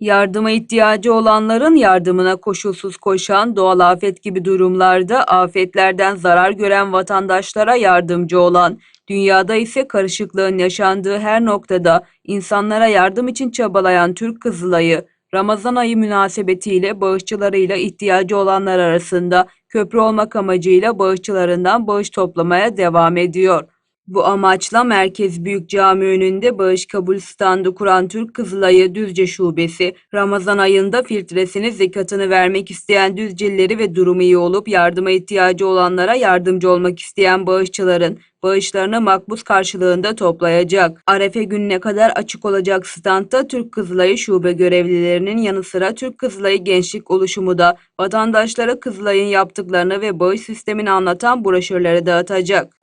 Yardıma ihtiyacı olanların yardımına koşulsuz koşan, doğal afet gibi durumlarda afetlerden zarar gören vatandaşlara yardımcı olan, dünyada ise karışıklığın yaşandığı her noktada insanlara yardım için çabalayan Türk Kızılayı, Ramazan ayı münasebetiyle bağışçılarıyla ihtiyacı olanlar arasında köprü olmak amacıyla bağışçılarından bağış toplamaya devam ediyor. Bu amaçla Merkez Büyük Cami önünde bağış kabul standı kuran Türk Kızılayı Düzce Şubesi, Ramazan ayında filtresini zekatını vermek isteyen Düzcelileri ve durumu iyi olup yardıma ihtiyacı olanlara yardımcı olmak isteyen bağışçıların bağışlarını makbuz karşılığında toplayacak. Arefe gününe kadar açık olacak standta Türk Kızılayı şube görevlilerinin yanı sıra Türk Kızılayı Gençlik Oluşumu da vatandaşlara Kızılay'ın yaptıklarını ve bağış sistemini anlatan broşürleri dağıtacak.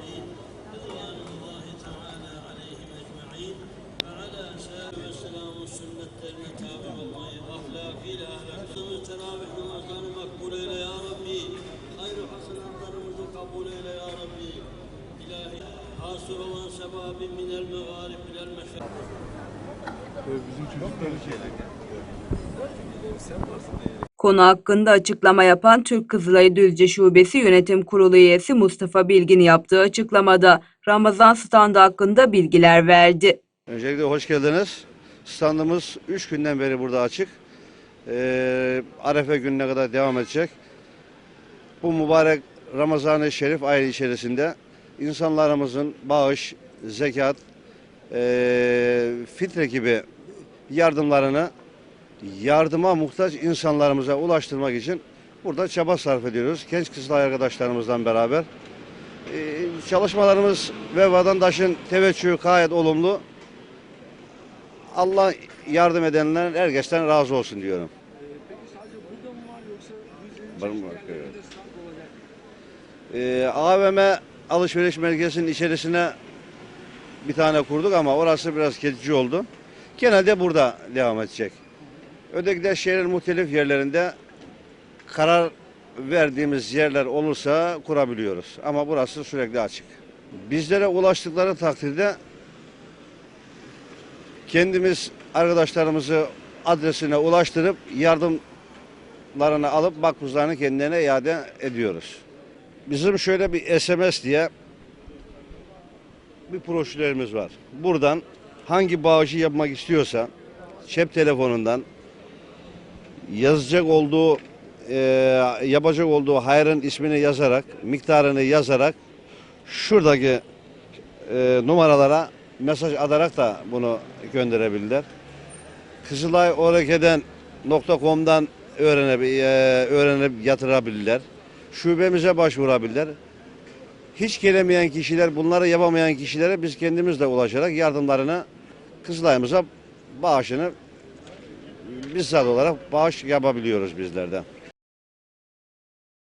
kabul eyle ya Rabbi. İlahi hasır olan sebabi minel megarib bilel meşer. Bizim çocuklar şeyler. Konu hakkında açıklama yapan Türk Kızılay Düzce Şubesi Yönetim Kurulu üyesi Mustafa Bilgin yaptığı açıklamada Ramazan standı hakkında bilgiler verdi. Öncelikle hoş geldiniz. Standımız 3 günden beri burada açık. Ee, Arefe gününe kadar devam edecek. Bu mübarek Ramazan-ı Şerif ayı içerisinde insanlarımızın bağış, zekat, ee, fitre gibi yardımlarını yardıma muhtaç insanlarımıza ulaştırmak için burada çaba sarf ediyoruz. Genç kızlar arkadaşlarımızla beraber. Ee, çalışmalarımız ve vatandaşın teveccühü gayet olumlu. Allah yardım edenler herkesten razı olsun diyorum. Peki sadece burada mı var yoksa yüz Var Evet. Ee, AVM alışveriş merkezinin içerisine bir tane kurduk ama orası biraz geçici oldu. Genelde burada devam edecek. Öteki de şehrin muhtelif yerlerinde karar verdiğimiz yerler olursa kurabiliyoruz. Ama burası sürekli açık. Bizlere ulaştıkları takdirde kendimiz arkadaşlarımızı adresine ulaştırıp yardımlarını alıp makbuzlarını kendilerine iade ediyoruz. Bizim şöyle bir SMS diye bir broşürlerimiz var. Buradan hangi bağışı yapmak istiyorsa cep telefonundan yazacak olduğu e, yapacak olduğu hayrın ismini yazarak, miktarını yazarak şuradaki e, numaralara mesaj atarak da bunu gönderebilirler. Kızılay Oreke'den.com'dan öğrenip, e, öğrenip yatırabilirler. Şubemize başvurabilirler. Hiç gelemeyen kişiler, bunları yapamayan kişilere biz kendimiz de ulaşarak yardımlarını Kızılay'ımıza bağışını bizzat olarak bağış yapabiliyoruz bizlerden.